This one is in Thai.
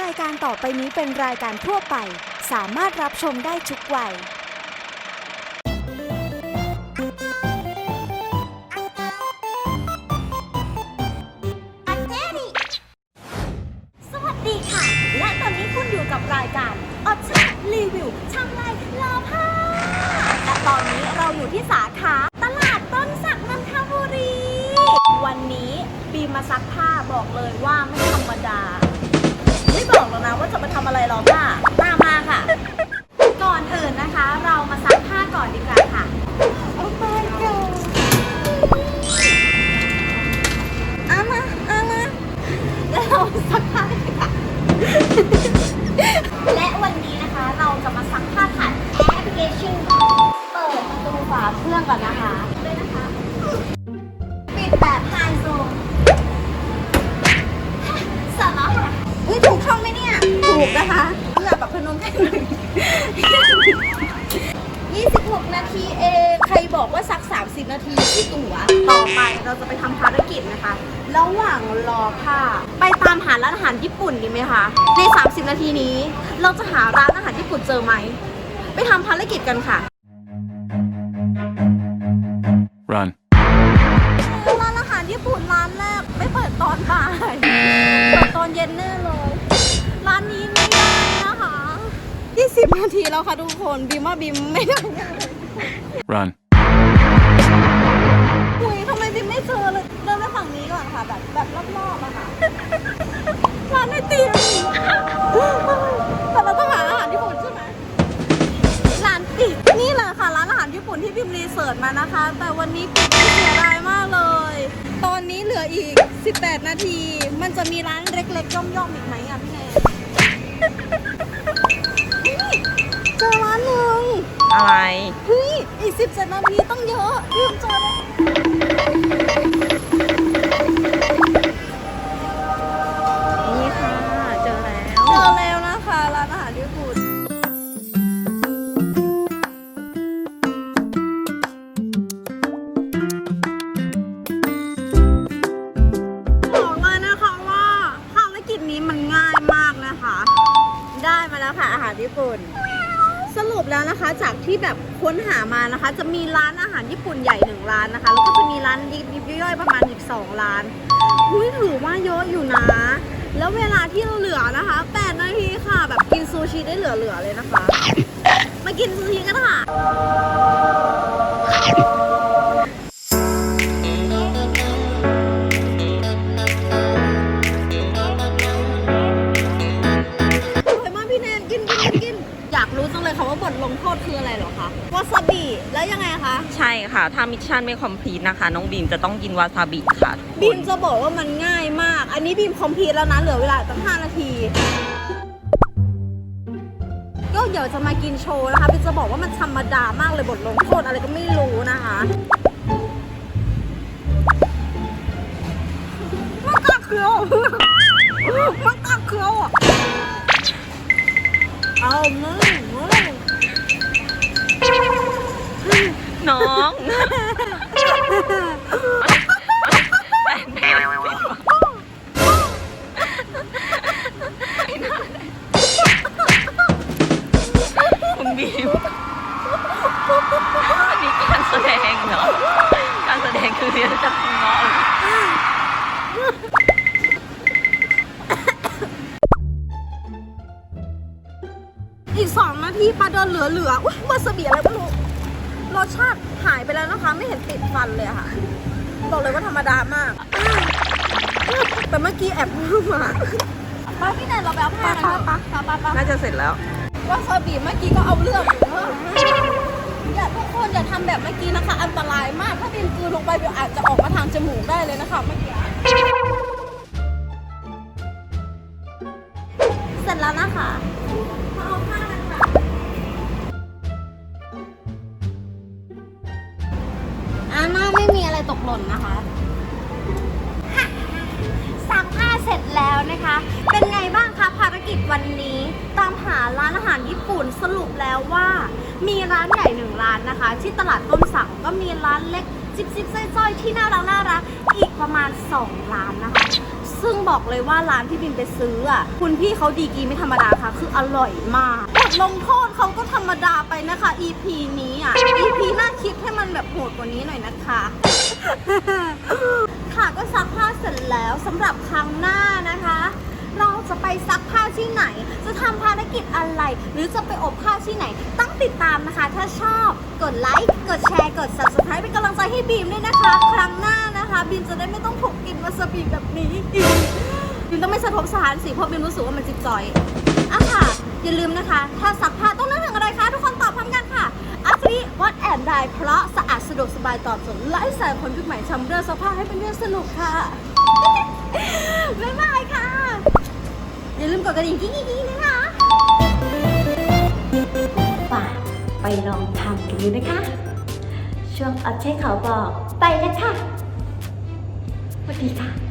รายการต่อไปนี้เป็นรายการทั่วไป สามารถรับชมได้ทุกวัยสวัสดีค่ะ และตอนนี้คุณอยู่กับรายการออชารีวิวช่างไล่ลอผ้าและตอนนี้เราอยู่ที่สาขา ตลาดต้นสักนนทบุรี วันนี้บีมมาซักผ้า บอกเลยว่าไม่ธรรมดา ไม่บอกหรอกนะว่าจะมาทำอะไรหรอกค่ะตามมาค่ะ ก่อนอื่นนะคะ เรามาซักผ้าก่อนดีกว่าค่ะ โอ้ my god อามาเอามาแล้วเราซักผ้ากันค่ะและวันนี้นะคะเราจะมาซักผ้าผ่านแอปพลิเคชันเปิดประตูฝาเครื่องก่อนนะคะด้วยนะคะ ถูกนะคะเพื่อแบบพนมแค่หนึ่ง26 นาทีเองใครบอกว่าสัก 30 นาทีที่ตั๋วต่อไปเราจะไปทำภารกิจนะคะ ระหว่างรอผ้า ไปตามหาร้านอาหารญี่ปุ่นดีไหมคะ ใน 30 นาทีนี้ เราจะหาร้านอาหารญี่ปุ่นเจอไหม ไปทำภารกิจกันค่ะ Run. 20นาทีแล้วค่ะทุกคนบิมว่าบิมไม่ได้ Run. คุยทำไมบิมไม่เจอเลยเดินไปฝั่งนี้ก่อนค่ะ แบบแบบรอบๆอะค่ะร้านไอติมแต่เราต้องหาอาหารญี่ปุ่นใช่ไหมร้านปิดนี่แหละค่ะร้านอาหารญี่ปุ่นที่บิมรีเสิร์ชมานะคะ แต่วันนี้ปิดเสียดายมากเลย ตอนนี้เหลืออีก 18 นาที มันจะมีร้านเล็กๆย่อมๆอีกไหม อะไร เฮ้ย อีก17นาทีต้องเยอะบิมจอแล้วนี่ค่ะ เจอแล้ว เจอแล้วนะคะร้านอาหารญี่ปุ่นบอกเลยนะคะว่าภารกิจนี้มันง่ายมากนะคะ ได้มาแล้วค่ะอาหารญี่ปุ่น สรุปแล้วนะคะจากที่แบบค้นหามานะคะ จะมีร้านอาหารญี่ปุ่นใหญ่หนึ่งร้านนะคะแล้วก็จะมีร้านยิบย่อยๆประมาณอีกสองร้านหุ้ยถือว่าเยอะอยู่นะ แล้วเวลาที่เหลือนะคะ8นาทีค่ะแบบกินซูชิได้เหลือๆเลยนะคะ มากินซูชิกันค่ะ ค่ะ ถ้ามิชชั่นไม่คอมพลีทนะคะ น้องบีมจะต้องกินวาซาบิค่ะทุกคบีมจะบอกว่ามันง่ายมาก อันนี้บีมคอมพลีทแล้วนะเหลือเวลาตั้ง5นาที ก็เดี๋ยวจะมากินโชว์นะคะบีมจะบอกว่ามันธรรมดามากเลยบทลงโทษอะไรก็ไม่รู้นะคะมันกัดเคียวมันกัดเคียวอะเอามึงมึง น้องคุณบีมอันนี้การแสดงเหรอการแสดงคือเรียนจะทำน้องอีกสองนาทีปลาเดินเหลือเหลือๆอุ้ยวาซาบิอะไรไม่รู้ร สชาติหายไปแล้วนะคะ ไม่เห็นติดฟันเลยอะค่ะ บอกเลยว่าธรรมดามาก แต่เมื่อกี้แอบพูดมาไปพี่แนนเราไปเอาผ้ากันปะปะปะปะน่าจะเสร็จแล้ววาซาบิเมื่อกี้ก็เอาเรื่องอยู่นะอย่าทุกคนอย่าทำแบบเมื่อกี้นะคะ อันตรายมาก ถ้าดินกลืนลงไปเดี๋ยวอาจจะออกมาทางจมูกได้เลยนะคะเมื่อกี้เสร็จแล้วนะคะมาเอาผ้ากันค่ะอา หล่นนะคะซักผ้าเสร็จแล้วนะคะ เป็นไงบ้างคะภารกิจวันนี้ ตามหาร้านอาหารญี่ปุ่นสรุปแล้วว่า มีร้านใหญ่หนึ่งร้านนะคะ ที่ตลาดต้นสักก็มีร้านเล็กจิบจิ๊บจ้อยๆที่น่ารักน่ารักอีกประมาณ2ล้านนะคะ ซึ่งบอกเลยว่าร้านที่บินไปซื้ออะคุณพี่เขาดีกีไม่ธรรมดาค่ะ คืออร่อยมาก ทลงโทษเขาก็ธรรมดาไปนะคะ EP นี้อะ EP หน้าคิดให้มันแบบโหดกว่านี้หน่อยนะคะ ค่ะก็ซักผ้าเสร็จแล้วสำหรับครั้งหน้านะคะ เราจะไปซักผ้าที่ไหน จะทำภารกิจอะไร หรือจะไปอบผ้าที่ไหน ต้องติดตามนะคะ ถ้าชอบกดไลค์กดแชร์กด subscribe เป็นกำลังใจให้บีมด้วยนะคะ ครั้งหน้านะคะ บีมจะได้ไม่ต้องถูกกินวาซาบิแบบนี้อีกบีมต้องไม่สะทกสถานสิเพราะบีมรู้สึกว่ามันจิบจอยอะค่ะ อย่าลืมนะคะ ถ้าซักผ้าต้องนึกถึงอะไรคะ ทุกคนตอบพร้อมกันค่ะอัศรีวัดแอนได้เพราะสะอาดสะดวกสบายตอบโจทย์ไลฟ์สไตล์คนยุคใหม่ทำเรื่องซักผ้าให้เป็นเรื่องสนุกค่ะบ๊ายบายค่ะ อย่าลืมกดกระดิ่งกิ๊งๆๆนะคะป่าไปลองทำกันดูนะคะ ช่วงอัพเช่เขาบอกไปแล้วค่ะสวัสดีค่ะ